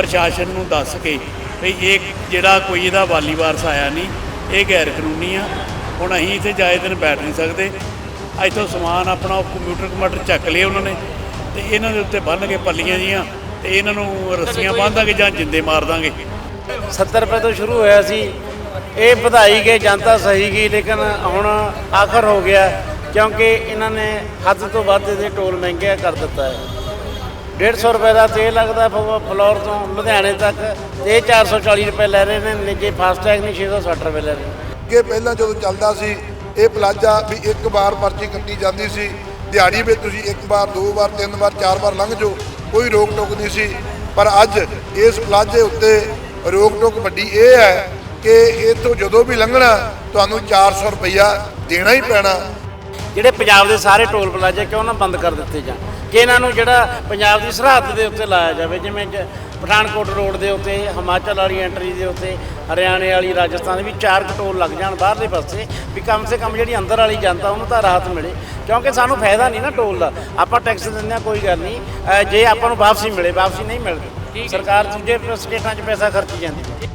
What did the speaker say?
ਪ੍ਰਸ਼ਾਸਨ ਨੂੰ ਦੱਸ ਕੇ ਵੀ ਇਹ ਜਿਹੜਾ ਕੋਈ ਇਹਦਾ ਵਾਲੀ ਵਾਰਸ ਆਇਆ ਨਹੀਂ ਇਹ ਗੈਰ ਕਾਨੂੰਨੀ ਆ। ਹੁਣ ਅਸੀਂ ਇੱਥੇ ਜਾਏ ਦਿਨ ਬੈਠ ਨਹੀਂ ਸਕਦੇ। ਇੱਥੋਂ ਸਮਾਨ ਆਪਣਾ ਕੰਪਿਊਟਰ ਕਮਟਰ ਚੱਕ ਲਏ ਉਹਨਾਂ ਨੇ ਤੇ ਇਹਨਾਂ ਦੇ ਉੱਤੇ ਬੰਨ੍ਹ ਕੇ ਪੱਲੀਆਂ ਜੀਆਂ ਤੇ ਇਹਨਾਂ ਨੂੰ ਰੱਸੀਆਂ ਬੰਨ੍ਹ ਦਾਂਗੇ ਜਾਂ ਜਿੰਦੇ ਮਾਰ ਦਾਂਗੇ। 70 ਰੁਪਏ ਤੋਂ ਸ਼ੁਰੂ ਹੋਇਆ ਸੀ। ਇਹ ਵਧਾਈ ਗਈ ਜਨਤਾ ਸਹੀ ਗਈ ਲੇਕਿਨ ਹੁਣ ਆਖਰ ਹੋ ਗਿਆ ਕਿਉਂਕਿ ਇਹਨਾਂ ਨੇ ਹੱਦ ਤੋਂ ਵੱਧ ਇਹਦੇ ਟੋਲ ਮਹਿੰਗੇ ਕਰ ਦਿੱਤਾ ਹੈ। 150 ਰੁਪਏ ਦਾ ਤੇਲ ਲੱਗਦਾ ਫ- ਫਲੋਰ ਤੋਂ ਲੁਧਿਆਣੇ ਤੱਕ ਤੇ ਇਹ 440 ਰੁਪਏ ਲੈ ਰਹੇ ਨੇ ਨੇ ਜੇ ਫਾਸਟੈਗ ਨਹੀਂ 660 ਰੁਪਏ ਲੈ ਰਹੇ ਨੇ। ਅੱਗੇ ਪਹਿਲਾਂ ਜਦੋਂ ਚੱਲਦਾ ਸੀ, ਇਹ ਪਲਾਜ਼ਾ ਵੀ ਇੱਕ ਵਾਰ ਪਰਚੀ ਕੱਟੀ ਜਾਂਦੀ ਸੀ। ਦਿਹਾੜੀ ਵਿੱਚ ਤੁਸੀਂ ਇੱਕ ਵਾਰ, ਦੋ ਵਾਰ, ਤਿੰਨ ਵਾਰ, ਚਾਰ ਵਾਰ ਲੰਘ ਜਾਓ, ਕੋਈ ਰੋਕ ਟੋਕ ਨਹੀਂ ਸੀ। ਪਰ ਅੱਜ ਇਸ ਪਲਾਜ਼ੇ ਉੱਤੇ ਰੋਕ ਟੋਕ ਵੱਡੀ ਇਹ ਹੈ ਕਿ ਇੱਥੋਂ ਜਦੋਂ ਵੀ ਲੰਘਣਾ, ਤੁਹਾਨੂੰ 400 ਰੁਪਈਆ ਦੇਣਾ ਹੀ ਪੈਣਾ। ਜਿਹੜੇ ਪੰਜਾਬ ਦੇ ਸਾਰੇ ਟੋਲ ਪਲਾਜ਼ੇ ਕਿਉਂ ਨਾ ਬੰਦ ਕਰ ਦਿੱਤੇ ਜਾਣ? ਕਿ ਇਹਨਾਂ ਨੂੰ ਜਿਹੜਾ ਪੰਜਾਬ ਦੀ ਸਰਹੱਦ ਦੇ ਉੱਤੇ ਲਾਇਆ ਜਾਵੇ ਜਿਵੇਂ ਪਠਾਨਕੋਟ ਰੋਡ ਦੇ ਉੱਤੇ ਹਿਮਾਚਲ ਵਾਲੀ ਐਂਟਰੀ ਦੇ ਉੱਤੇ ਹਰਿਆਣੇ ਵਾਲੀ ਰਾਜਸਥਾਨ ਦੇ ਵੀ ਚਾਰ ਟੋਲ ਲੱਗ ਜਾਣ ਬਾਹਰਲੇ ਪਾਸੇ ਵੀ ਕਮ ਸੇ ਕਮ ਜਿਹੜੀ ਅੰਦਰ ਵਾਲੀ ਜਨਤਾ ਉਹਨੂੰ ਤਾਂ ਰਾਹਤ ਮਿਲੇ। ਕਿਉਂਕਿ ਸਾਨੂੰ ਫਾਇਦਾ ਨਹੀਂ ਨਾ ਟੋਲ ਦਾ। ਆਪਾਂ ਟੈਕਸ ਦਿੰਦੇ ਹਾਂ ਕੋਈ ਗੱਲ ਨਹੀਂ। ਜੇ ਆਪਾਂ ਨੂੰ ਵਾਪਸੀ ਮਿਲੇ ਵਾਪਸੀ ਨਹੀਂ ਮਿਲਦੀ। ਸਰਕਾਰ ਦੂਜੇ ਸਟੇਟਾਂ 'ਚ ਪੈਸਾ ਖਰਚੀ ਜਾਂਦੀ।